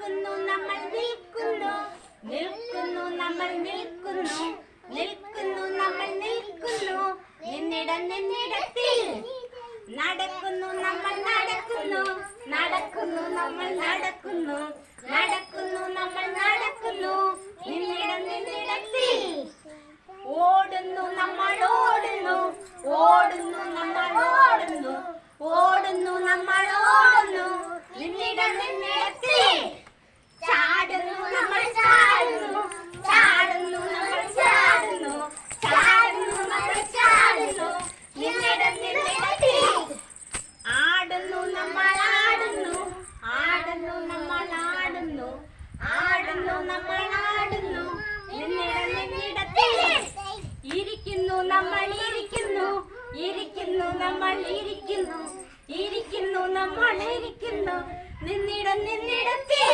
നിൽക്കുന്നു നമ്മൾ നിൽക്കുന്നു. നിൽക്കുന്നു നമ്മൾ നിൽക്കുന്നു. നിൽക്കുന്നു നമ്മൾ നിൽക്കുന്നു. നിന്നിടം നിന്നിടത്തിൽ. നടക്കുന്നു നമ്മൾ നടക്കുന്നു. നടക്കുന്നു നമ്മൾ നടക്കുന്നു. നടക്കുന്നു നമ്മൾ നമ്മൾ ഇരിക്കുന്നു ഇരിക്കുന്നു നമ്മൾ ഇരിക്കുന്നു. ഇരിക്കുന്നു നമ്മൾ ഇരിക്കുന്നു. നിന്നിടം നിന്നിടത്തിൽ